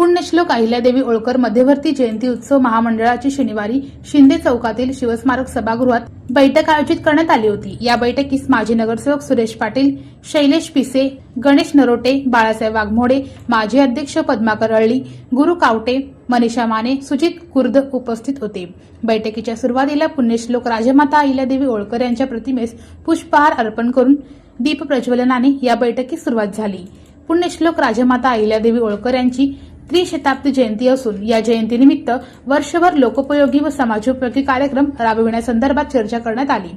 पुण्यश्लोक अहिल्यादेवी होळकर मध्यवर्ती जयंती उत्सव महामंडळाची शनिवारी शिंदे चौकातील शिवस्मारक सभागृहात बैठक आयोजित करण्यात आली होती. या बैठकीस माजी नगरसेवक सुरेश पाटील शैलेश पिसे गणेश नरोटे बाळासाहेब वाघमोडे माजी अध्यक्ष पद्माकर अळ्ळी गुरु कावटे मनीषा माने सुजित कुर्द उपस्थित होते. बैठकीच्या सुरुवातीला पुण्यश्लोक राजमाता अहिल्यादेवी होळकर यांच्या प्रतिमेस पुष्पहार अर्पण करून दीप प्रज्वलनाने या बैठकीस सुरुवात झाली. पुण्यश्लोक राजमाता अहिल्यादेवी होळकर यांची त्रिशताब्दी जयंती असून या जयंतीनिमित्त वर्षभर लोकोपयोगी व समाजोपयोगी कार्यक्रम राबविण्यासंदर्भात चर्चा करण्यात आली.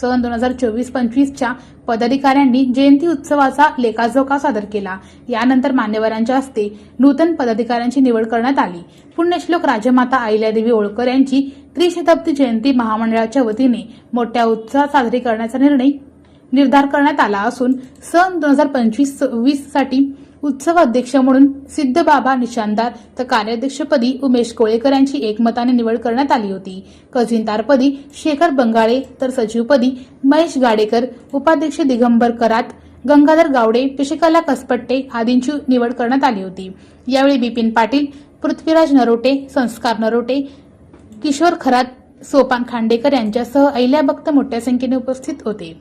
सन दोन हजार चोवीस पंचवीसच्या पदाधिकाऱ्यांनी जयंती उत्सवाचा लेखाजोखा सादर केला. यानंतर मान्यवरांच्या हस्ते नूतन पदाधिकाऱ्यांची निवड करण्यात आली. पुण्यश्लोक राजमाता अहिल्यादेवी होळकर यांची त्रिशताब्दी जयंती महामंडळाच्या वतीने मोठ्या उत्साहात साजरी करण्याचा निर्णय निर्धार करण्यात आला असून सन दोन हजार पंचवीस वीससाठी उत्सव अध्यक्ष म्हणून सिद्ध बाबा निशानदार तर कार्याध्यक्षपदी उमेश कोळेकर यांची एकमताने निवड करण्यात आली होती. खजिनदारपदी शेखर बंगाळे तर सचिवपदी महेश गाडेकर उपाध्यक्ष दिगंबर करात गंगाधर गावडे पिशिकला कसपट्टे आदींची निवड करण्यात आली होती. यावेळी बिपिन पाटील पृथ्वीराज नरोटे संस्कार नरोटे किशोर खरात सोपान खांडेकर यांच्यासह अहिल्या भक्त मोठ्या संख्येने उपस्थित होते.